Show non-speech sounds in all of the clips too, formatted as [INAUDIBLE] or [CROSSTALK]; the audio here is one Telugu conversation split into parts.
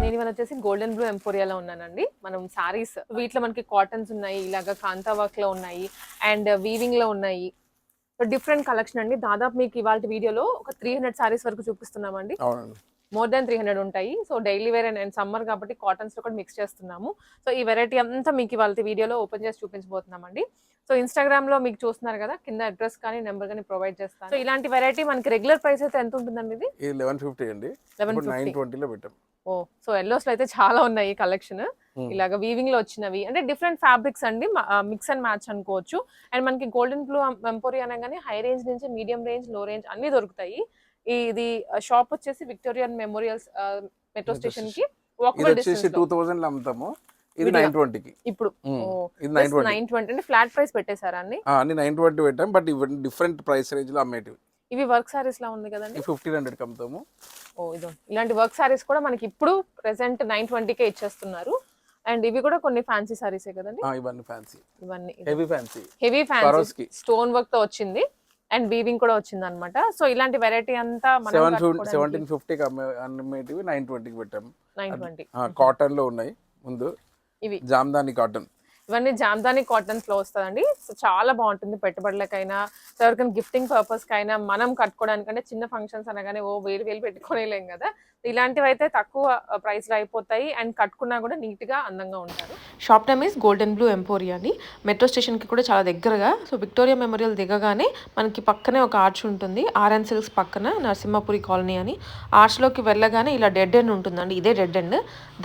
నేను ఇవాళ వచ్చేసి గోల్డెన్ బ్లూ ఎంపోరియాలో ఉన్నానండి. మనం సారీస్ వీటిలో మనకి కాటన్స్ ఉన్నాయి ఇలాగా కాంతా వర్క్లో ఉన్నాయి అండ్ వీవింగ్లో ఉన్నాయి. డిఫరెంట్ కలెక్షన్ అండి. దాదాపు మీకు ఇవాళ వీడియోలో ఒక త్రీ హండ్రెడ్ సారీస్ వరకు చూపిస్తున్నామండి. మోర్ దాన్ త్రీ హండ్రెడ్ ఉంటాయి. So daily wear and summer కాబట్టి కాటన్స్లో కూడా మిక్స్ చేస్తున్నాము. సో ఈ వెరైటీ అంతా మీకు ఇవాళ వీడియోలో ఓపెన్ చేసి చూపించబోతున్నామండి. సో ఇన్స్టాగ్రామ్లో మీకు చూస్తున్నారు కదా కింద అడ్రస్ కానీ నెంబర్ కానీ ప్రొవైడ్ చేస్తాను. సో ఇలాంటి వెరైటీ మనకి రెగ్యులర్ ప్రైస్ అయితే ఎంత ఉంటుందండి ఇది? లెవెన్ ఫిఫ్టీ అండి. లెవెన్ నైన్ ట్వంటీలో పెట్టాం. ఓ సో ఎల్లోస్లో అయితే చాలా ఉన్నాయి కలెక్షన్. Hmm. ఇలాగ వీవింగ్లో వచ్చినవి. అంటే డిఫరెంట్ ఫ్యాబ్రిక్స్ అండి. మిక్స్ అండ్ మ్యాచ్ అనుకోవచ్చు. అండ్ మనకి గోల్డెన్ బ్లూ ఎంపోరి అనగానే హై రేంజ్ నుంచి మీడియం రేంజ్లో రేంజ్ అన్ని దొరుకుతాయి. ఇది షాప్ వచ్చేసి విక్టోరియన్ మెమోరియల్స్ మెట్రో స్టేషన్కి వాకబుల్ డిస్టెన్స్ టూ థౌసండ్ అమ్ముతాము. ఇది. నైన్ ట్వంటీకి ఇప్పుడు. నైన్ ట్వంటీ అంటే ఫ్లాట్ ప్రైస్ పెట్టేశారా అన్ని నైన్ ట్వంటీ పెట్టాం. బట్ డిఫరెంట్ ప్రైస్ రేంజ్లో అమ్మేటివి. ఇవి వర్క్ సారీస్ లా ఉంది కదండి? ఫిఫ్టీన్ హండ్రెడ్కి అమ్ముతాము. ఓ ఇదో. ఇలాంటి వర్క్ సారీస్ కూడా మనకి ఇప్పుడు ప్రెసెంట్ నైన్ ట్వంటీకే ఇచ్చేస్తున్నారు. అండ్ ఇవి కూడా కొన్ని ఫ్యాన్సీ సారీసే కదండి? ఆ, ఇవన్నీ ఫ్యాన్సీ. ఇవన్నీ heavy fancy heavy fancy. Stone వర్క్తో వచ్చింది. అండ్ వీవింగ్ కూడా వచ్చింది అనమాట సో ఇలాంటి వెరైటీ అంతా సెవెంటీన్ ఫిఫ్టీకి అమ్మే అమ్మేటివి నైన్ ట్వంటీకి పెట్టాము నైన్ ట్వంటీ. కాటన్లో ఉన్నాయి ముందు. ఇవి. జామ్దాని కాటన్ ఇవన్నీ జామ్దాని కాటన్స్లో వస్తుందండి. సో చాలా బాగుంటుంది పెట్టుబడులకైనా సో ఎవరికైనా గిఫ్టింగ్ పర్పస్ కైనా మనం కట్టుకోవడానికంటే చిన్న ఫంక్షన్స్ అనగానే ఓ వేలు వేలు పెట్టుకోలేం కదా. ఇలాంటివి అయితే తక్కువ ప్రైస్లో అయిపోతాయి. అండ్ కట్టుకున్నా కూడా నీట్గా అందంగా ఉంటారు. Shop name is golden blue emporia అని మెట్రో స్టేషన్కి కూడా చాలా దగ్గరగా. సో విక్టోరియా మెమోరియల్ దిగగానే మనకి పక్కనే ఒక ఆర్చ్ ఉంటుంది. ఆర్ఎన్ సిల్క్స్ పక్కన నరసింహపురి కాలనీ అని. ఆర్చ్లోకి వెళ్ళగానే ఇలా డెడ్ ఎండ్ ఉంటుందండి. ఇదే డెడ్ ఎండ్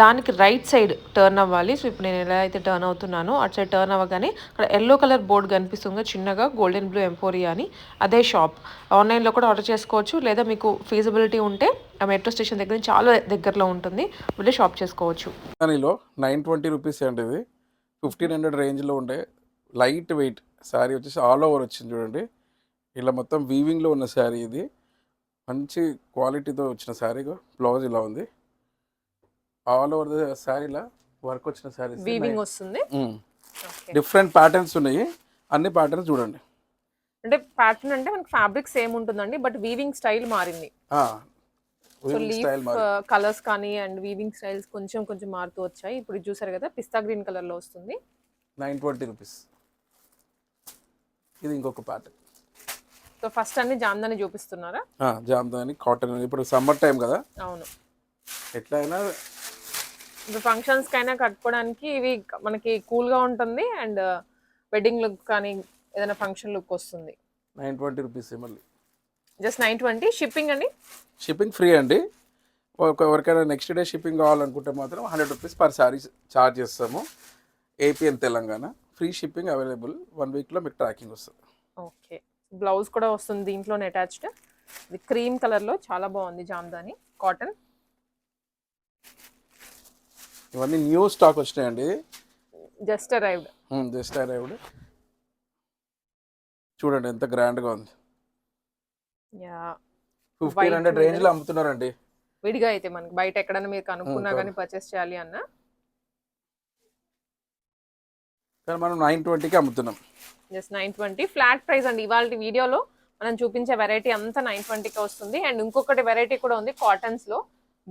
దానికి రైట్ సైడ్ టర్న్ అవ్వాలి. సో ఇప్పుడు నేను ఎలా అయితే టర్న్ అవుతున్నానో అటు సైడ్ టర్న్ అవ్వగానే అక్కడ ఎల్లో కలర్ బోర్డు కనిపిస్తుంది చిన్నగా గోల్డెన్ బ్లూ ఎంపోరియా అని. అదే షాప్ ఆన్లైన్లో కూడా ఆర్డర్ చేసుకోవచ్చు. లేదా మీకు ఫీజిబిలిటీ ఉంటే ఆ మెట్రో స్టేషన్ దగ్గర నుంచి చాలా దగ్గరలో ఉంటుంది. వెళ్ళి షాప్ చేసుకోవచ్చు. దానిలో నైన్ ట్వంటీ రూపీస్ అండి ఇది. ఫిఫ్టీన్ హండ్రెడ్ రేంజ్లో ఉండే లైట్ వెయిట్ శారీ వచ్చేసి ఆల్ ఓవర్ వచ్చింది చూడండి. ఇలా మొత్తం వీవింగ్లో ఉన్న శారీ ఇది. మంచి క్వాలిటీతో వచ్చిన శారీ బ్లౌజ్ ఇలా ఉంది. ఆల్ ఓవర్ ద శారీలా వర్క్ వచ్చిన శారీ వీవింగ్ వస్తుంది. డిఫరెంట్ ప్యాటర్న్స్ ఉన్నాయి. అన్ని ప్యాటర్న్స్ చూడండి. అంటే ప్యాటర్న్ అంటే మనకి ఫ్యాబ్రిక్ సేమ్ ఉంటుందండి బట్ వీవింగ్ స్టైల్ మారింది. సో లీఫ్ కలర్స్ కానీ అండ్ వీవింగ్ స్టైల్స్ కొంచెం కొంచెం మారుతూ వచ్చాయి. ఇప్పుడు చూసారు కదా పిస్తా గ్రీన్ కలర్లో వస్తుంది. Nine twenty rupees. ఇది ఇంకొక ప్యాటర్న్ సో ఫస్ట్ అన్ని జామ్దాని చూపిస్తున్నారా? జామ్దాని కాటన్ ఇప్పుడు సమ్మర్ టైం కదా. అవును. ఎట్లా అయినా ఇప్పుడు ఫంక్షన్స్ కైనా కట్టుకోవడానికి ఇవి మనకి కూల్గా ఉంటుంది అండ్ వెడ్డింగ్ లుక్ కానీ ఏదైనా ఫంక్షన్ లుక్ వస్తుంది. నైన్ ట్వంటీ రూపీస్ మళ్ళీ. జస్ట్ నైన్ ట్వంటీ షిప్పింగ్ అండి? షిప్పింగ్ ఫ్రీ అండి. ఎవరికైనా నెక్స్ట్ డే షిప్పింగ్ కావాలనుకుంటే మాత్రం hundred rupees per sari charge చేస్తాము. AP and Telangana. Free shipping available one వీక్లో మీకు ట్రాకింగ్ వస్తుంది. ఓకే బ్లౌజ్ కూడా వస్తుంది దీంట్లోనే అటాచ్డ్ ఇది క్రీమ్ కలర్లో చాలా బాగుంది జామ్దాని. కాటన్ ఇవన్నీ న్యూ స్టాక్ వచ్చినాయండి. జస్ట్ అరైవ్డ్ జస్ట్ అరైవ్డ్ చూడండి ఎంత గ్రాండ్గా ఉంది. యా. ఫిఫ్టీన్ హండ్రెడ్ White రేంజ్లో అమ్ముతున్నారండి. విడిగా అయితే మనకి బయట ఎక్కడైనా మీరు కనుక్కున్నా కానీ పర్చేస్ చేయాలి అన్న. కానీ మనం నైన్ ట్వంటీకి అమ్ముతున్నాం. Just nine twenty. Flat price అండి. ఇవాళ వీడియోలో మనం చూపించే వెరైటీ అంతా నైన్ ట్వంటీకి వస్తుంది. అండ్ ఇంకొకటి వెరైటీ కూడా ఉంది కాటన్స్లో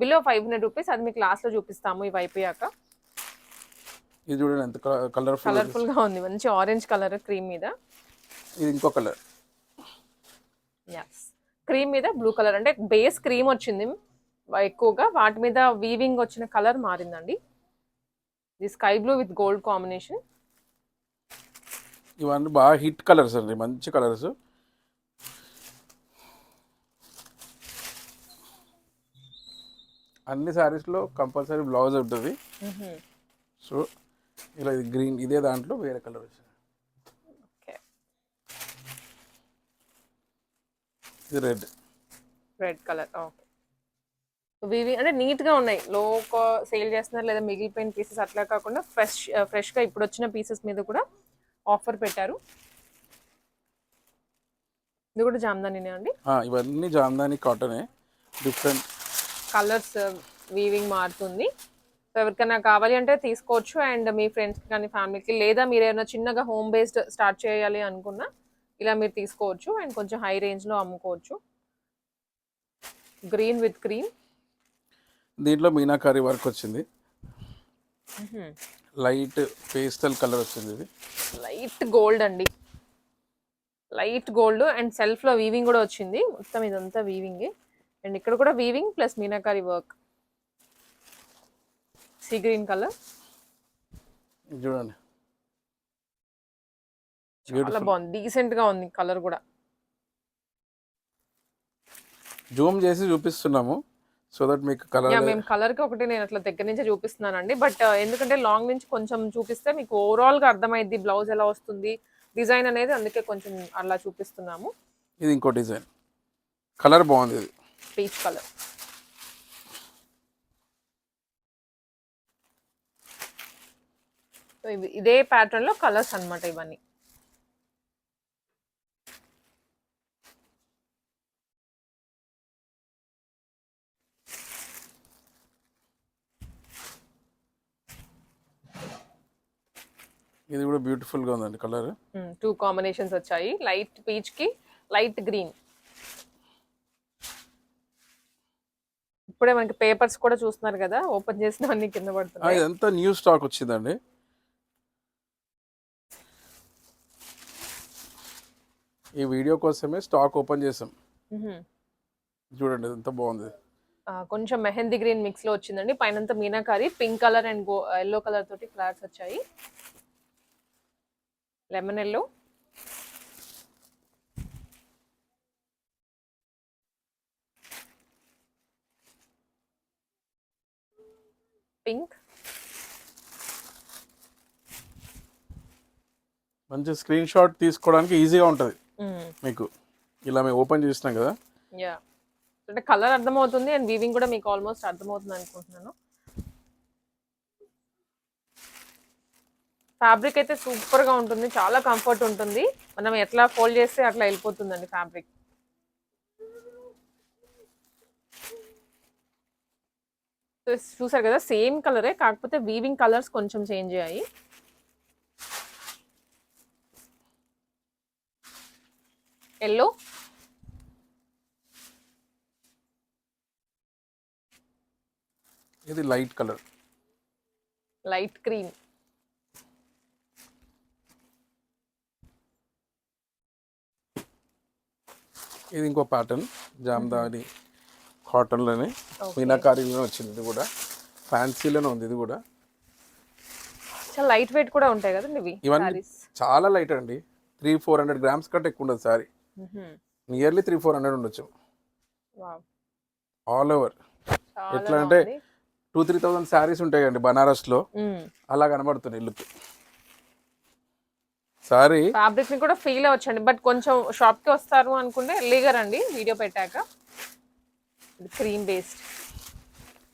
బిలో ఫైవ్ హండ్రెడ్ రూపీస్ అది మీకు లాస్ట్లో చూపిస్తాము ఇవి అయిపోయాక. ఇది చూడండి ఎంత కలర్ఫుల్ కలర్ఫుల్గా ఉంది. మంచి ఆరెంజ్ కలర్ క్రీమ్ మీద. ఇది ఇంకో కలర్ క్రీమ్ మీద బ్లూ కలర్ అంటే బేస్ క్రీమ్ వచ్చింది. ఎక్కువగా వాటి మీద వీవింగ్ వచ్చిన కలర్ మారిందండి. ఇది sky blue with gold combination ఇవన్నీ బాగా హిట్ కలర్స్ అండి. మంచి కలర్స్ అన్ని శారీస్లో కంపల్సరీ బ్లౌజ్ ఉంటుంది. సో ఇలా ఇది గ్రీన్ ఇదే దాంట్లో వేరే కలర్ వచ్చింది. ఓకే. ఇది రెడ్ రెడ్ కలర్ ఓకే. వీవి అంటే నీట్గా ఉన్నాయి. లో సేల్ చేస్తున్నారు లేదా మిగిలిపోయిన పీసెస్ అట్లా కాకుండా ఫ్రెష్ ఫ్రెష్గా ఇప్పుడు వచ్చిన పీసెస్ మీద కూడా ఆఫర్ పెట్టారు. ఇది కూడా జామ్దానినే అండి? ఇవన్నీ జామ్దాని కాటనే డిఫరెంట్ కలర్స్ వీవింగ్ మారుతుంది. సో ఎవరికైనా కావాలి అంటే తీసుకోవచ్చు. అండ్ మీ ఫ్రెండ్స్కి కానీ ఫ్యామిలీకి లేదా మీరు ఏమైనా చిన్నగా హోమ్ బేస్డ్ స్టార్ట్ చేయాలి అనుకున్నా ఇలా మీరు తీసుకోవచ్చు. అండ్ కొంచెం హై రేంజ్లో అమ్ముకోవచ్చు. గ్రీన్ విత్ క్రీమ్ దీంట్లో మీనాకారి వర్క్ వచ్చింది. లైట్ పేస్టల్ కలర్ వచ్చింది ఇది. లైట్ గోల్డ్ అండి. లైట్ గోల్డ్ అండ్ సెల్ఫ్లో వీవింగ్ కూడా వచ్చింది. మొత్తం ఇదంతా వీవింగ్ అండ్ ఇక్కడ కూడా weaving plus meenakari work sea green colour చూడండి. చాలా బాగుంది. డీసెంట్గా ఉంది కలర్ కూడా. జూమ్ చేసి చూపిస్తున్నాము సో దట్ మీకు కలర్ యా మేము కలర్కి ఒకటి నేను అట్లా దగ్గర నుంచి చూపిస్తున్నానండి. బట్ ఎందుకంటే లాంగ్ నుంచి కొంచెం చూపిస్తే మీకు ఓవరాల్గా అర్థమైద్ది బ్లౌజ్ ఎలా వస్తుంది డిజైన్ అనేది అందుకే కొంచెం అలా చూపిస్తున్నాము. ఇది ఇంకో డిజైన్ కలర్ బాగుంది ఇది. Peach colour. ఇదే ప్యాటర్న్లో కలర్స్ అన్నమాట ఇవన్నీ. ఇది కూడా beautiful గా ఉందండి కలర్ టూ కాంబినేషన్స్ వచ్చాయి. లైట్ పీచ్కి లైట్ గ్రీన్ ఇప్పుడే మనకి పేపర్స్ కూడా చూస్తున్నారు కదా ఓపెన్ చేసిన అన్ని కింద పడుతున్నాయి. ఇదంతా న్యూ స్టాక్ వచ్చిందండి. ఈ వీడియో కోసమే స్టాక్ ఓపెన్ చేసాం. చూడండి ఎంత బాగుంది. కొంచెం మెహందీ గ్రీన్ మిక్స్లో వచ్చిందండి. పైనంతా meenakari pink colour and go yellow colour తోటి ఫ్లవర్స్ వచ్చాయి. Lemon yellow. పింక్. మంచి స్క్రీన్ షాట్ తీసుకోవడానికి ఈజీగా ఉంటుంది. మీకు ఇలా మేము ఓపెన్ చేసినాం కదా. యా అంటే కలర్ అర్థమవుతుంది అండ్ వీవింగ్ కూడా మీకు ఆల్మోస్ట్ అర్థమవుతుంది అనుకుంటున్నాను. ఫ్యాబ్రిక్ అయితే సూపర్గా ఉంటుంది చాలా కంఫర్ట్ ఉంటుంది. మనం ఎట్లా ఫోల్డ్ చేస్తే అట్లా వెళ్ళిపోతుందండి ఫ్యాబ్రిక్ చూసారు కదా సేమ్ కలరే కాకపోతే వీవింగ్ కలర్స్ కొంచెం చేంజ్ అయ్యాయి. ఎల్లో? ఇది లైట్ కలర్. లైట్ క్రీమ్ ఇది ఇంకో ప్యాటర్న్ జామ్దాని. కాటన్లోనే మీనాకారీలోనే వచ్చింది. ఇది కూడా ఫ్యాన్సీలోనే ఉంది. ఇది కూడా చాలా లైట్ వెయిట్ కూడా ఉంటాయి కదండి ఇవి ఇవన్నీ. చాలా లైట్ అండి. త్రీ ఫోర్ హండ్రెడ్ గ్రామ్స్ కంటే ఎక్కువ ఉండదు sorry. Nearly three four hundred ఉండొచ్చు. ఆల్ ఓవర్ ఎట్లా అంటే. టూ త్రీ థౌసండ్ శారీస్ ఉంటాయి అండి బనారస్లో. మ్మ్. అలా కనబడుతుంది లుక్ సారీ ఫ్యాబ్రిక్ని కూడా ఫీల్ అవ్వచ్చండి. బట్ కొంచెం షాప్కి వస్తారు అనుకుంటే ఎర్లీగా రండి వీడియో పెట్టాక. Cream based.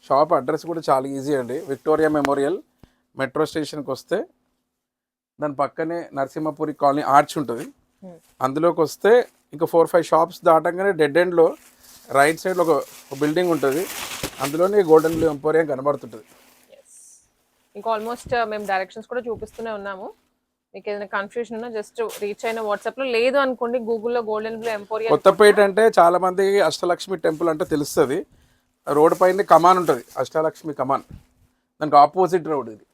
షాప్ అడ్రస్ కూడా చాలా ఈజీ అండి. విక్టోరియా మెమోరియల్ మెట్రో స్టేషన్కి వస్తే దాని పక్కనే నరసింహపురి కాలనీ ఆర్చ్ ఉంటుంది. అందులోకి వస్తే ఇంకా ఫోర్ ఫైవ్ షాప్స్ దాటంగానే డెడ్ ఎండ్లో రైట్ సైడ్లో ఒక బిల్డింగ్ ఉంటుంది. అందులోనే గోల్డెన్ బ్లూ ఎంపోరియం కనబడుతుంటుంది. ఇంకా ఆల్మోస్ట్ మేము డైరెక్షన్స్ కూడా చూపిస్తూనే ఉన్నాము. మీకు ఏదైనా కన్ఫ్యూజన్ ఉన్నా జస్ట్ రీచ్ అయిన వాట్సాప్లో లేదు అనుకోండి గూగుల్లో గోల్డెన్ బ్లూ ఎంపోరియల్ కొత్తపేట అంటే చాలా మందికి అష్టలక్ష్మి టెంపుల్ అంటే తెలుస్తుంది. రోడ్ పైన కమాన్ ఉంటుంది అష్టలక్ష్మి కమాన్. దానికి ఆపోజిట్ రోడ్ ఇది.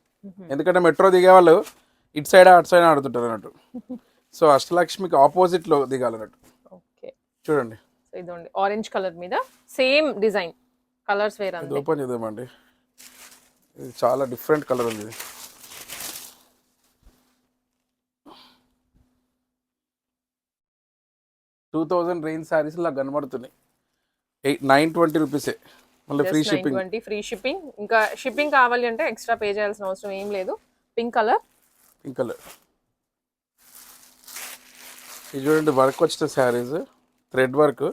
ఎందుకంటే మెట్రో దిగే వాళ్ళు ఇటు సైడ్ అటు సైడ్ ఆడుతుంటారు అన్నట్టు. [LAUGHS] సో అష్టలక్ష్మికి ఆపోజిట్లో దిగాలన్నట్టు. ఓకే చూడండి. సో ఇదండి ఆరెంజ్ కలర్ మీద సేమ్ డిజైన్ కలర్స్ వేరే ఇది ఓపెన్ చేద్దామండి. ఇది చాలా డిఫరెంట్ కలర్ ఉంది. టూ థౌజండ్ రేంజ్ శారీస్ ఇలా కనబడుతున్నాయి. ఎయిట్ నైన్ ట్వంటీ రూపీసే. మళ్ళీ free shipping. Twenty free shipping ఇంకా షిప్పింగ్ కావాలి అంటే ఎక్స్ట్రా పే చేయాల్సిన అవసరం ఏం లేదు. పింక్ కలర్ పింక్ కలర్ ఇది చూడండి వర్క్ వచ్చిన saris. Thread work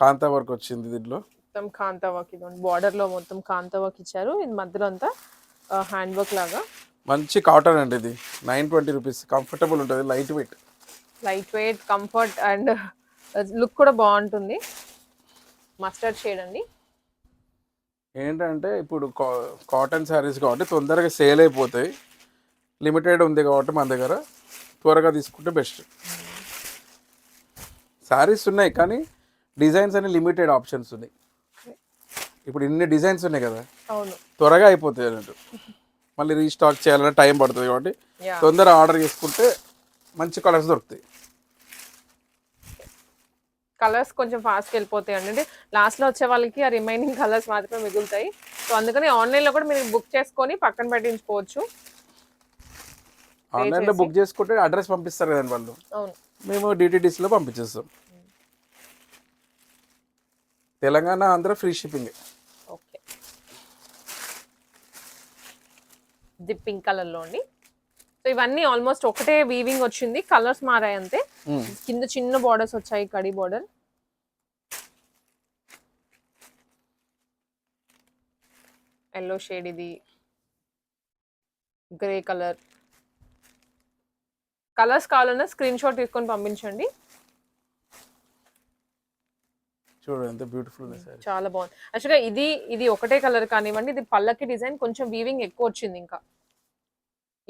kantha work వచ్చింది దీంట్లో. మొత్తం కాంతా వర్క్ ఇదండి. బార్డర్లో మొత్తం కాంతా వర్క్ ఇచ్చారు. ఇది మధ్యలో అంతా హ్యాండ్ వర్క్ లాగా. మంచి కాటన్ అండి ఇది. నైన్ ట్వంటీ రూపీస్ కంఫర్టబుల్ ఉంటుంది light weight light weight comfort and look కూడా బాగుంటుంది. మస్టర్డ్ షేడ్ అండి. ఏంటంటే ఇప్పుడు కాటన్ శారీస్ కాబట్టి తొందరగా సేల్ అయిపోతాయి. లిమిటెడ్ ఉంది కాబట్టి మన దగ్గర. త్వరగా తీసుకుంటే బెస్ట్ శారీస్ ఉన్నాయి కానీ డిజైన్స్ అన్ని లిమిటెడ్ ఆప్షన్స్ ఉన్నాయి. ఇప్పుడు ఇన్ని డిజైన్స్ ఉన్నాయి కదా. త్వరగా అయిపోతాయి అన్నట్టు. మళ్ళీ రీస్టాక్ చేయాలంటే టైం పడుతుంది కాబట్టి తొందర ఆర్డర్ చేసుకుంటే మంచి కలర్స్ దొరుకుతాయి. కలర్స్ కొంచెం ఫాస్ట్గా వెళ్ళిపోతాయి అండి. అంటే లాస్ట్లో వచ్చే వాళ్ళకి ఆ రిమైనింగ్ కలర్స్ మాత్రమే మిగులుతాయి. సో అందుకని ఆన్లైన్లో కూడా మీరు బుక్ చేసుకొని పక్కన పెట్టించుకోవచ్చు. ఆన్లైన్లో బుక్ చేసుకుంటే అడ్రస్ పంపిస్తారు కదండి వాళ్ళు. అవును. మేము డిటిడిస్లో పంపించేస్తాం. Telangana Andhra free shipping okay ఇది పింక్ కలర్లో అండి సో ఇవన్నీ ఆల్మోస్ట్ ఒకటే వీవింగ్ వచ్చింది. కలర్స్ మారాయి అంతే. కింద చిన్న బార్డర్స్ వచ్చాయి కడి బార్డర్ ఎల్లో షేడ్ ఇది. గ్రే కలర్ కలర్స్ కావాలన్నా స్క్రీన్ షాట్ తీసుకొని పంపించండి. చూడండి ఎంత బ్యూటిఫుల్ చాలా బాగుంది. యాక్చువల్గా ఇది ఇది ఒకటే కలర్ కానివ్వండి ఇది పల్లకి డిజైన్ కొంచెం వీవింగ్ ఎక్కువ వచ్చింది ఇంకా.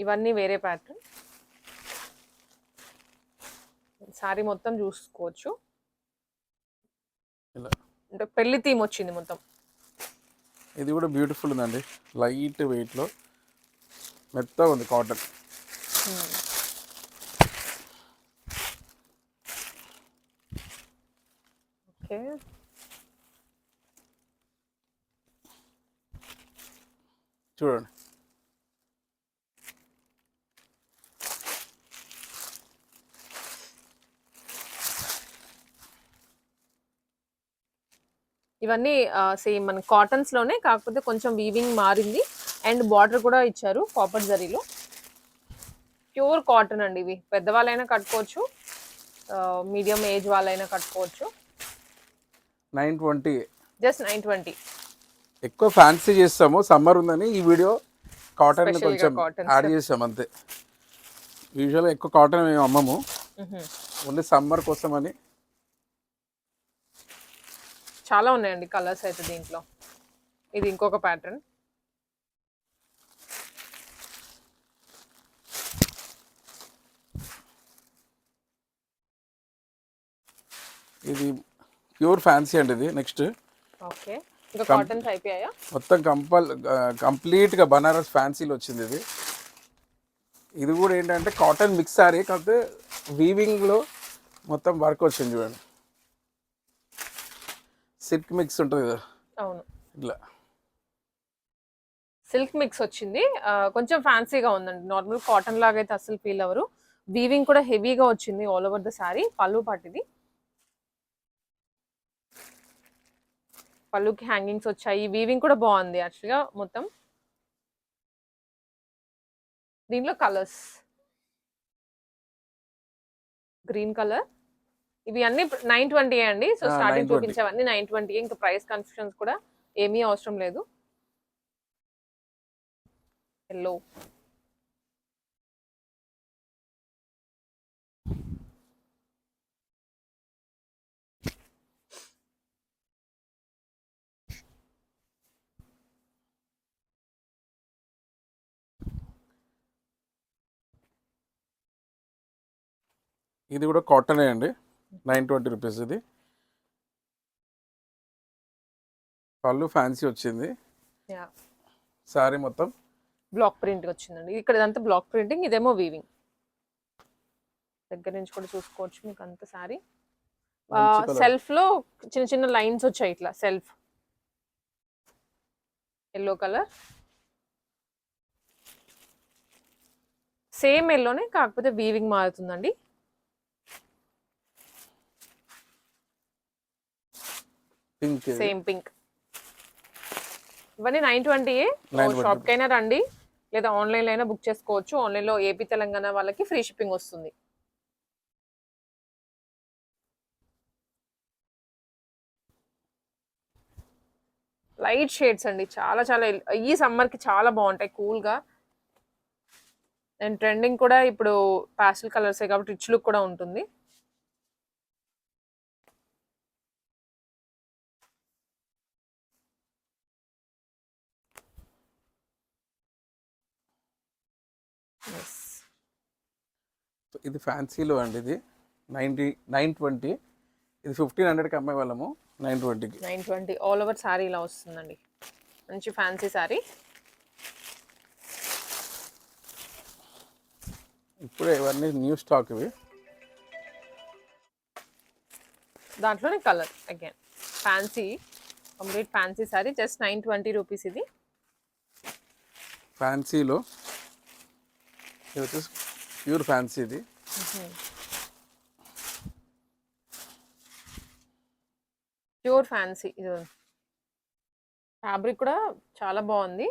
ఇవన్నీ వేరే ప్యాటర్న్ సారీ మొత్తం చూసుకోవచ్చు. అంటే పెళ్ళి థీమ్ వచ్చింది మొత్తం. ఇది కూడా బ్యూటిఫుల్ ఉందండి. లైట్ వెయిట్లో మెత్తగా ఉంది కాటన్ ఓకే. చూడండి. ఇవన్నీ సేమ్ మన కాటన్స్లోనే కాకపోతే కొంచెం వీవింగ్ మారింది. అండ్ బార్డర్ కూడా ఇచ్చారు కాపర్ జరీలో. ప్యూర్ కాటన్ అండి ఇవి. పెద్దవాళ్ళైనా కట్టుకోవచ్చు. మీడియం ఏజ్ వాళ్ళైనా కట్టుకోవచ్చు. Nine twenty. Just nine twenty. ఎక్కువ ఫ్యాన్సీ చేస్తాము. సమ్మర్ ఉందని ఈ వీడియో కాటన్ కొంచెం. యాడ్ చేసాం అంతే. యూజువల్గా ఎక్కువ కాటన్ మేము అమ్మము. ఓన్లీ సమ్మర్ కోసం అని చాలా ఉన్నాయండి కలర్స్ అయితే దీంట్లో. ఇది ఇంకొక ప్యాటర్న్ ఇది ప్యూర్ ఫ్యాన్సీ అండి ఇది నెక్స్ట్. ఓకే. ఇంకా కాటన్స్ అయిపోయాయా? మొత్తం కంపల్ కంప్లీట్గా బనారస్ ఫ్యాన్సీలో వచ్చింది ఇది. ఇది కూడా ఏంటంటే కాటన్ మిక్స్ సారీ కాకపోతే వీవింగ్లో మొత్తం వర్క్ వచ్చింది చూడండి. సిల్క్ మిక్స్ ఉంటుంది కదా. అవును. ఇట్లా. సిల్క్ మిక్స్ వచ్చింది. కొంచెం ఫ్యాన్సీగా ఉందండి. నార్మల్ కాటన్ లాగా అయితే అసలు ఫీల్ అవ్వరు. వీవింగ్ కూడా హెవీగా వచ్చింది ఆల్ ఓవర్ ద సారీ పళ్ళు పట్టిది. పళ్ళుకి హ్యాంగింగ్స్ వచ్చాయి వీవింగ్ కూడా బాగుంది యాక్చువల్గా మొత్తం. దీంట్లో కలర్స్ గ్రీన్ కలర్ ఇవి అన్ని నైన్ ట్వంటీ అండి? So starting 920. చూపించేవన్నీ నైన్ ట్వంటీ ఇంకా ప్రైస్ కన్ఫ్యూషన్స్ కూడా ఏమీ అవసరం లేదు. ఎల్లో ఇది కూడా కాటనే అండి. నైన్ ట్వంటీ రూపీస్ ఇది. పళ్ళు ఫ్యాన్సీ వచ్చింది. యా. సారీ మొత్తం. బ్లాక్ ప్రింట్ వచ్చిందండి. ఇక్కడ ఇదంతా బ్లాక్ ప్రింటింగ్ ఇదేమో వీవింగ్ దగ్గర నుంచి కూడా చూసుకోవచ్చు మీకు అంత సారీ. సెల్ఫ్లో చిన్న చిన్న లైన్స్ వచ్చాయి ఇట్లా సెల్ఫ్ ఎల్లో కలర్ సేమ్ ఎల్లోనే కాకపోతే వీవింగ్ మారుతుందండి. పింక్ సేమ్ పింక్ ఇవన్నీ నైన్ ట్వంటీ 920. షాప్ కైనా రండి. లేదా ఆన్లైన్ అయినా బుక్ చేసుకోవచ్చు. ఆన్లైన్లో ఏపీ తెలంగాణ వాళ్ళకి ఫ్రీ షిప్పింగ్ వస్తుంది. లైట్ షేడ్స్ అండి. చాలా చాలా ఈ సమ్మర్కి చాలా బాగుంటాయి. కూల్గా. అండ్ ట్రెండింగ్ కూడా ఇప్పుడు పాస్టల్ కలర్సే కాబట్టి రిచ్ లుక్ కూడా ఉంటుంది. ఇది ఫ్యాన్సీలో అండి ఇది. Ninety nine twenty. ఇది ఫిఫ్టీన్ హండ్రెడ్కి అమ్మే వాళ్ళము నైన్ ట్వంటీకి. Nine twenty. All over sari ఇలా వస్తుందండి. మంచి ఫ్యాన్సీ శారీ ఇప్పుడే ఇవన్నీ న్యూ స్టాక్ ఇవి. దాంట్లోనే colour again fancy complete fancy sari just nine twenty rupees ఇది. ఫ్యాన్సీలో ఇది వచ్చేసి ప్యూర్ ఫ్యాన్సీ ఇది. ప్యూర్ ఫ్యాన్సీ ఇది ఫ్యాబ్రిక్ కూడా చాలా బాగుంది.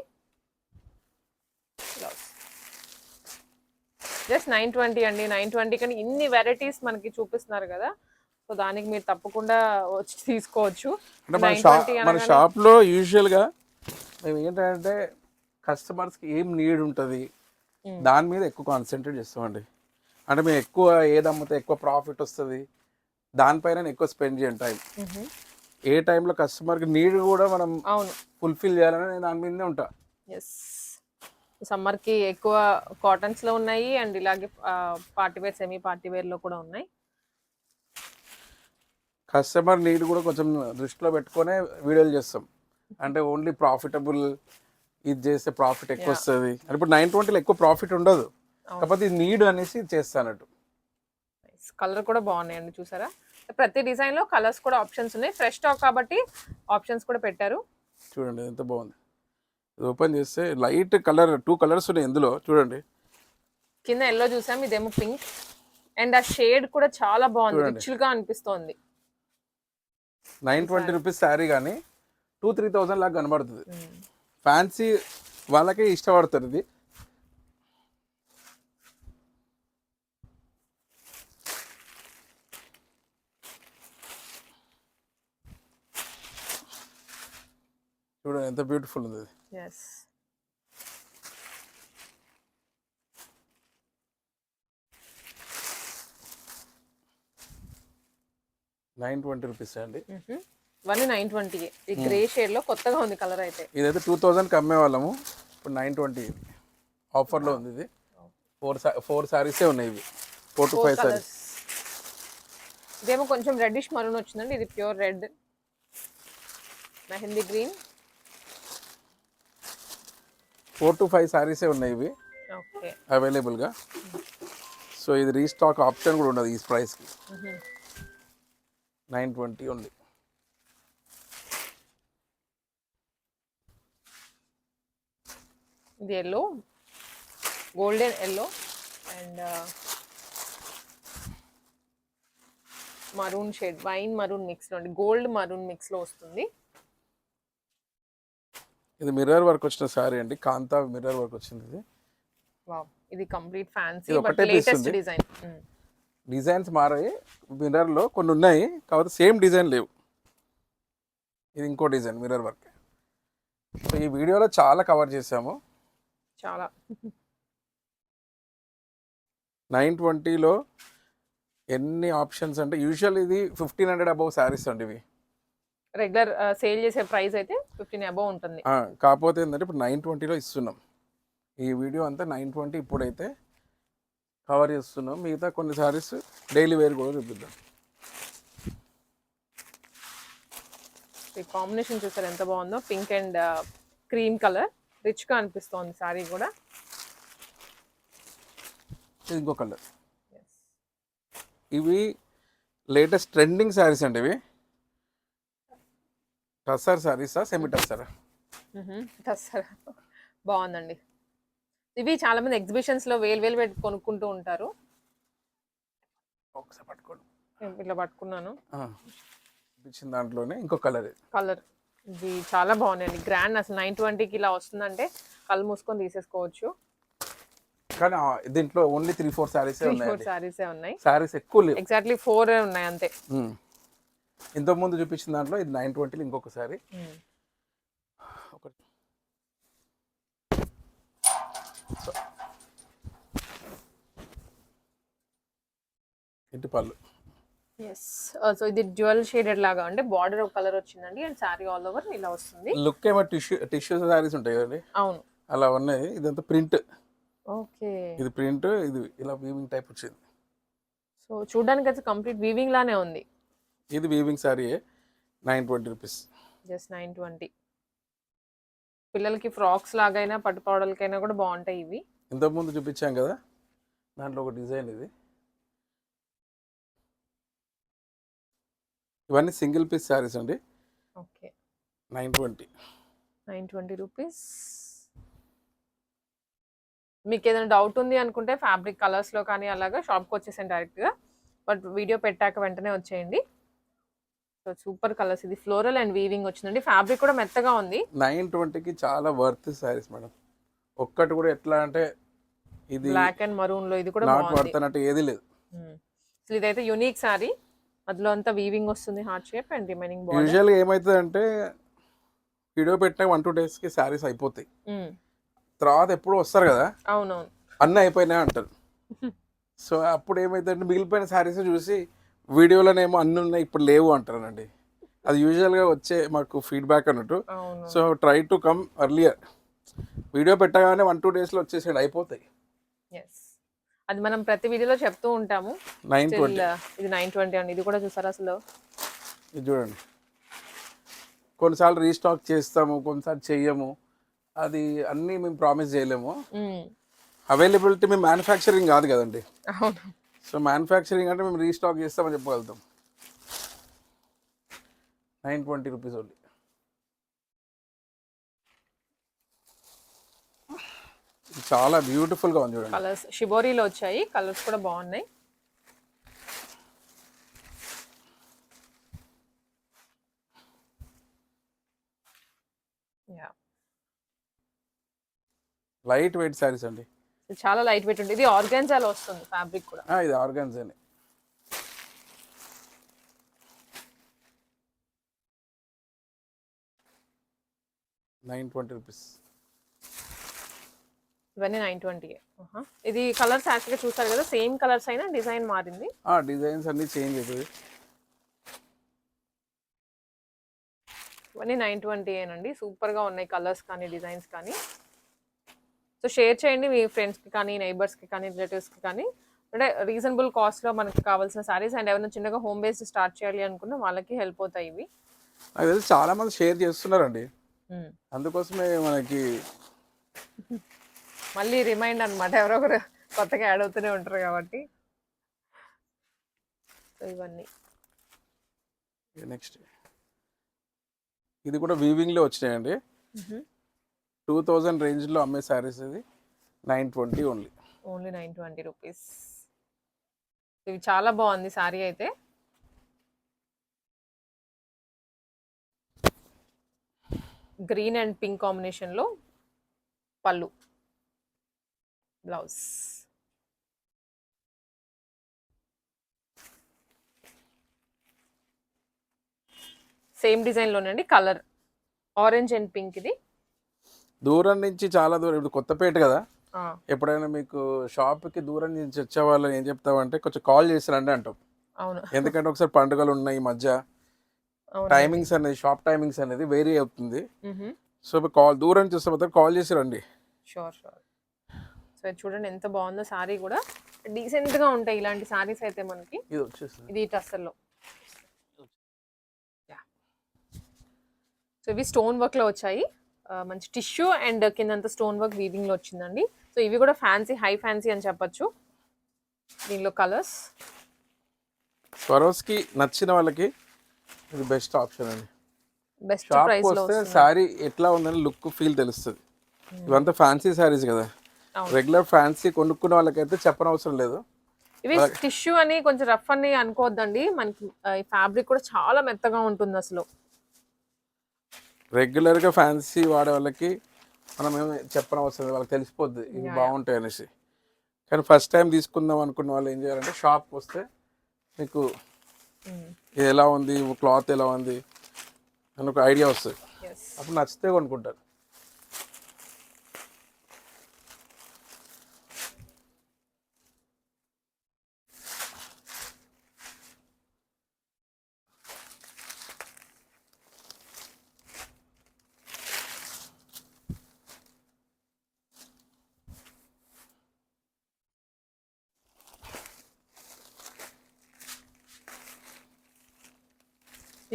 జస్ట్ నైన్ ట్వంటీ అండి. నైన్ ట్వంటీ కానీ ఇన్ని వెరైటీస్ మనకి చూపిస్తున్నారు కదా. సో దానికి మీరు తప్పకుండా వచ్చి తీసుకోవచ్చు. మన షాప్ మన షాప్లో యూజువల్గా మేము ఏంటంటే కస్టమర్స్కి ఏం నీడ్ ఉంటుంది? దాని మీద ఎక్కువ కాన్సన్ట్రేట్ చేస్తామండి. అంటే మేము ఎక్కువ ఏది అమ్మితే ఎక్కువ ప్రాఫిట్ వస్తుంది. దానిపైన ఎక్కువ స్పెండ్ చేయం టైం ఏ టైంలో కస్టమర్కి నీడ్ కూడా మనం అవును. ఫుల్ఫిల్ చేయాలని నేను దాని మీదనే ఉంటా. ఎస్ సమ్మర్కి ఎక్కువ కాటన్స్లో ఉన్నాయి అండ్ ఇలాగే పార్టీ వేర్ సెమీ పార్టీ వేర్లో కూడా ఉన్నాయి. కస్టమర్ నీడ్ కూడా కొంచెం దృష్టిలో పెట్టుకొనే వీడియోలు చేస్తాం. అంటే ఓన్లీ ప్రాఫిటబుల్ ఇది చేస్తే ప్రాఫిట్ ఎక్కువ వస్తుంది. అంటే ఇప్పుడు నైన్ ట్వంటీలో ఎక్కువ ప్రాఫిట్ ఉండదు. కాకపోతే ఇది నీడ్ అనేసి చేస్తానట్టు. కలర్ కూడా బాగున్నాయండి చూసారా? ప్రతి డిజైన్లో కలర్స్ కూడా ఆప్షన్స్ ఉన్నాయి. ఫ్రెష్ స్టాక్ కాబట్టి ఆప్షన్స్ కూడా పెట్టారు. చూడండి ఎంత బాగుంది. ఇది ఓపెన్ చేస్తే లైట్ కలర్ టూ కలర్స్ ఉన్నాయి ఇందులో. చూడండి. కింద ఎల్లో చూసాం ఇదేమో పింక్ అండ్ ఆ షేడ్ కూడా చాలా బాగుంది. చూడండి. రిచ్గా అనిపిస్తోంది. నైన్ ట్వంటీ రూపీస్ శారీ కానీ టూ త్రీ థౌజండ్ లాగా కనబడుతుంది. ఫ్యాన్సీ వాళ్ళకే ఇష్టపడతారు ఇది. చూడండి ఎంత బ్యూటిఫుల్ ఉంది ఎస్ నైన్ ట్వంటీ రూపీస్ అండి? ఇవన్నీ నైన్ ట్వంటీ ఈ గ్రే షేడ్లో కొత్తగా ఉంది కలర్ అయితే. ఇదైతే టూ థౌజండ్కి అమ్మే వాళ్ళము. ఇప్పుడు నైన్ ట్వంటీ ఆఫర్లో ఉంది ఇది. ఫోర్ ఫోర్ శారీసే ఉన్నాయి ఇవి. ఫోర్ టు ఫైవ్ కలర్స్ ఇదేమో కొంచెం రెడ్డిష్ మరూన్ వచ్చిందండి. ఇది pure red mehndi green four to five శారీసే ఉన్నాయి ఇవి. అవైలబుల్గా. సో ఇది రీస్టాక్ ఆప్షన్ కూడా ఉండదు ఈ ప్రైస్కి. నైన్ ట్వంటీ ఉంది ఇది yellow. Golden yellow. And maroon shade wine maroon మిక్స్లో gold maroon మిక్స్లో వస్తుంది. ఇది మిర్రర్ వర్క్ వచ్చిన శారీ అండి. కాంతా మిర్రర్ వర్క్ వచ్చింది ఇది. వావ్ ఇది complete fancy but latest. Design designs మారాయి. మిర్రర్లో కొన్ని ఉన్నాయి కాకపోతే సేమ్ డిజైన్ లేవు. ఇది ఇంకో డిజైన్ మిర్రర్ వర్క్ సో ఈ వీడియోలో చాలా కవర్ చేసాము చాలా. నైన్ ట్వంటీలో ఎన్ని ఆప్షన్స్ అంటే యూజువల్ ఇది ఫిఫ్టీన్ హండ్రెడ్ అబౌవ్ శారీస్ అండి ఇవి. రెగ్యులర్ సేల్ చేసే ప్రైస్ అయితే ఫిఫ్టీన్ అబౌవ్ ఉంటుంది. కాకపోతే ఏంటంటే ఇప్పుడు నైన్ ట్వంటీలో ఇస్తున్నాం. ఈ వీడియో అంతా నైన్ ట్వంటీ ఇప్పుడైతే కవర్ చేస్తున్నాం. మిగతా కొన్ని సారీస్ డైలీ వేర్ కూడా చూపిద్దాం. ఈ కాంబినేషన్ చూసారు ఎంత బాగుందో? పింక్ అండ్ క్రీమ్ కలర్ రిచ్గా అనిపిస్తోంది సారీ కూడా. ఇది ఇంకో కలర్ ఇవి లేటెస్ట్ ట్రెండింగ్ శారీస్ అండి ఇవి. టస్సర్ శారీసా సెమీ టస్సరా? దసరా బాగుందండి. ఇవి చాలా మంది ఎగ్జిబిషన్స్లో వేలు వేలు పెట్టి కొనుక్కుంటూ ఉంటారు. ఒకసారి పట్టుకోండి. నేను ఇట్లా పట్టుకున్నాను. ఆ, ఇచ్చిన దాంట్లోనే ఇంకో కలర్ కలర్ ఇది చాలా బాగున్నాయండి. గ్రాండ్ అసలు నైన్ ట్వంటీకి ఇలా వస్తుందంటే కళ్ళు మూసుకొని తీసేసుకోవచ్చు. కానీ దీంట్లో only three four three four సారీసే ఉన్నాయి. శారీస్ ఎక్కువ లేవు. ఎగ్జాక్ట్లీ ఫోర్ ఉన్నాయి అంతే. ఉమ్. ఇంతకు ముందు చూపించిన దాంట్లో ఇది నైన్ ట్వంటీలో ఇంకొకసారి. ఒకటి. ఇంటి పళ్ళు. ఎస్ సో ఇది జ్యువెల్ షేడెడ్ లాగా అంటే బార్డర్ కలర్ వచ్చిందండి. అండ్ సారీ ఆల్ ఓవర్ ఇలా వస్తుంది. లుక్ ఏమో టిష్యూ టిష్యూ శారీస్ ఉంటాయి కదండి. అవును. అలా ఉన్నాయి. ఇదంతా ప్రింట్ ఓకే. ఇది ప్రింట్ ఇది ఇలా వీవింగ్ టైప్ వచ్చింది. సో చూడడానికి అయితే కంప్లీట్ వీవింగ్ లానే ఉంది. ఇది weaving శారీయే nine twenty rupees. Just nine twenty. పిల్లలకి ఫ్రాక్స్ లాగైనా పట్టు పౌడర్లకైనా కూడా బాగుంటాయి ఇవి. ఇంతకుముందు చూపించాం కదా దాంట్లో ఒక డిజైన్ ఇది. ఇవన్నీ సింగిల్ పీస్ శారీస్ అండి. Okay. Nine twenty. Nine twenty rupees. మీకు ఏదైనా డౌట్ ఉంది అనుకుంటే ఫ్యాబ్రిక్ కలర్స్లో కానీ అలాగా షాప్కి వచ్చేసాను డైరెక్ట్గా. బట్ వీడియో పెట్టాక వెంటనే వచ్చేయండి. So super colours. ఇది ఫ్లోరల్ అండ్ వీవింగ్ వచ్చిందండి. ఫ్యాబ్రిక్ కూడా మెత్తగా ఉంది. నైన్ ట్వంటీకి చాలా వర్త్ శారీస్ మేడం. ఒక్కటి కూడా ఎట్లా అంటే ఇది బ్లాక్ అండ్ మరూన్లో ఇది కూడా నాట్ వర్త్ అన్నట్టు ఏది లేదు. Hmm. అసలు ఇదైతే యునిక్ సారీ అందులో అంతా వీవింగ్ వస్తుంది heart shape and remaining border యూజువల్గా ఏమవుతుంది అంటే వీడియో పెట్టిన వన్ టూ డేస్కి శారీస్ అయిపోతాయి. తర్వాత ఎప్పుడు వస్తారు కదా? అవునవును. అన్నీ అయిపోయినాయి అంటారు. [LAUGHS] సో అప్పుడు ఏమైందంటే మిగిలిపోయిన శారీస్ చూసి వీడియోలోనేమో అన్ని ఉన్నాయి ఇప్పుడు లేవు అంటారండి అది యూజువల్గా వచ్చే మాకు ఫీడ్బ్యాక్ అన్నట్టు. So try to come earlier video పెట్టగానే వన్ టూ డేస్లో వచ్చేసాడు అయిపోతాయి. అది మనం ప్రతి వీడియోలో చెప్తూ ఉంటాము. నైన్ ట్వంటీ uh, ఇది నైన్ ట్వంటీ అండి. ఇది కూడా చూసారా అసలు? ఇది చూడండి. కొన్నిసార్లు రీస్టాక్ చేస్తాము కొన్నిసార్లు చెయ్యము. అది అన్నీ మేము ప్రామిస్ చేయలేము. అవైలబిలిటీ మేము మ్యానుఫ్యాక్చరింగ్ కాదు కదండి. అవును. సో మ్యానుఫ్యాక్చరింగ్ అంటే మేము రీస్టాక్ చేస్తామని చెప్పగలుగుతాం. నైన్ ట్వంటీ రూపీస్ ఓన్లీ చాలా బ్యూటిఫుల్గా ఉంది చూడండి. కలర్స్ షిబోరీలో వచ్చాయి కలర్స్ కూడా బాగున్నాయి. లైట్ వెయిట్ శారీస్ అండి. చాలా లైట్ వెయిట్ ఉంటుంది ఇది ఆర్గాన్జాలో వస్తుంది ఫ్యాబ్రిక్ కూడా. ఇది ఆర్గన్స్ అని నైన్ ట్వంటీ రూపీస్ ఇవన్నీ నైన్ ట్వంటీ ఇది కలర్స్ యాక్చువల్గా చూసారు కదా సేమ్ కలర్స్ అయినా డిజైన్ మారింది. డిజైన్స్ అన్నీ చేంజ్ అవుతుంది ఇవన్నీ నైన్ ట్వంటీ ఏనండి. సూపర్గా ఉన్నాయి కలర్స్ కానీ డిజైన్స్ కానీ. సో షేర్ చేయండి మీ ఫ్రెండ్స్కి కానీ నైబర్స్కి కానీ రిలేటివ్స్కి కానీ. అంటే రీజనబుల్ కాస్ట్లో మనకి కావాల్సిన సారీస్ అండ్ ఎవరైనా చిన్నగా హోమ్ బేస్డ్ స్టార్ట్ చేయాలి అనుకున్న వాళ్ళకి హెల్ప్ అవుతాయి ఇవి. నాకు తెలిసి చాలా మంది షేర్ చేస్తున్నారండి. అందుకోసమే మనకి [LAUGHS] మళ్ళీ రిమైండ్ అనమాట ఎవరో ఒకరు కొత్తగా యాడ్ అవుతూనే ఉంటారు కాబట్టి. సో ఇవన్నీ. నెక్స్ట్. ఇది కూడా వీవింగ్లో వచ్చినాయండి. టూ థౌజండ్ రేంజ్లో అమ్మే శారీస్ ఇది. Nine twenty only. Only nine twenty rupees. ఇవి చాలా బాగుంది శారీ అయితే. గ్రీన్ అండ్ పింక్ కాంబినేషన్లో పళ్ళు. బ్లౌజ్. సేమ్ డిజైన్లోనండి కలర్. ఆరెంజ్ అండ్ పింక్ ఇది. దూరం నుంచి చాలా దూరం ఇప్పుడు కొత్తపేట కదా? ఎప్పుడైనా మీకు షాప్కి దూరం నుంచి వచ్చే వాళ్ళని ఏం చెప్తామంటే కొంచెం కాల్ చేసి రండి అంటాం. అవును. ఎందుకంటే ఒకసారి పండుగలు ఉన్నాయి ఈ మధ్య. టైమింగ్స్ అనేది షాప్ టైమింగ్స్ అనేది వేరీ అవుతుంది. సో కాల్ దూరం చూస్తే మాత్రం కాల్ చేసి రండి. Sure sure. సో చూడండి ఎంత బాగుందో సారీ కూడా. డీసెంట్గా ఉంటాయి ఇలాంటి సారీస్ అయితే మనకి. ఇది వచ్చేస్తుంది. ఇది టస్సర్లో. సో ఇవి స్టోన్ వర్క్లో వచ్చాయి. మంచి టిష్యూ అండ్ కిందంతా స్టోన్ వర్క్ వీవింగ్లో వచ్చిందండి. సో ఇవి కూడా ఫ్యాన్సీ హై ఫ్యాన్సీ అని చెప్పొచ్చు. దీనిలో కలర్స్ స్వరోస్కి నచ్చిన వాళ్ళకి ఇది బెస్ట్ ఆప్షన్ అండి. బెస్ట్లో వస్తే శారీ ఎట్లా ఉందని లుక్ ఫీల్ తెలుస్తుంది. ఇవంతా ఫ్యాన్సీ శారీస్ కదా. రెగ్యులర్ ఫ్యాన్సీ కొనుక్కున్న వాళ్ళకైతే చెప్పనవసరం లేదు. ఇవి టిష్యూ అని కొంచెం రఫ్ అని అనుకోవద్దండి. మనకి ఫ్యాబ్రిక్ కూడా చాలా మెత్తగా ఉంటుంది అసలు రెగ్యులర్గా ఫ్యాన్సీ వాడే వాళ్ళకి మనం ఏమి చెప్పనవసరం లేదు. వాళ్ళకి తెలిసిపోద్ది ఇవి బాగుంటాయి అనేసి. కానీ ఫస్ట్ టైం తీసుకుందాం అనుకున్న వాళ్ళు ఏం చేయాలంటే షాప్కి వస్తే మీకు ఇది ఎలా ఉంది క్లాత్ ఎలా ఉంది అని ఒక ఐడియా వస్తుంది. అప్పుడు నచ్చితే కొనుక్కుంటారు.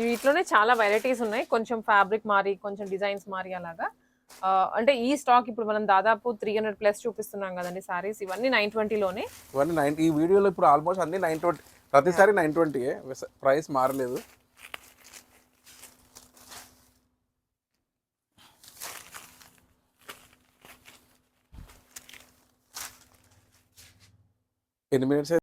వీటిలోనే చాలా వెరైటీస్ ఉన్నాయి. కొంచెం ఫ్యాబ్రిక్ మారి కొంచెం డిజైన్స్ మారి అలాగా. అంటే ఈ స్టాక్ ఇప్పుడు మనం దాదాపు త్రీ హండ్రెడ్ ప్లస్ చూపిస్తున్నాం కదండి సారీస్ ఇవన్నీ నైన్ ట్వంటీలోనే ఇవన్నీ నైన్ ఈ వీడియోలో ఇప్పుడు ఆల్మోస్ట్ అన్ని నైన్ ట్వంటీ ప్రతిసారి నైన్ ట్వంటీ ప్రైస్ మారలేదు. ఎన్ని మినిట్స్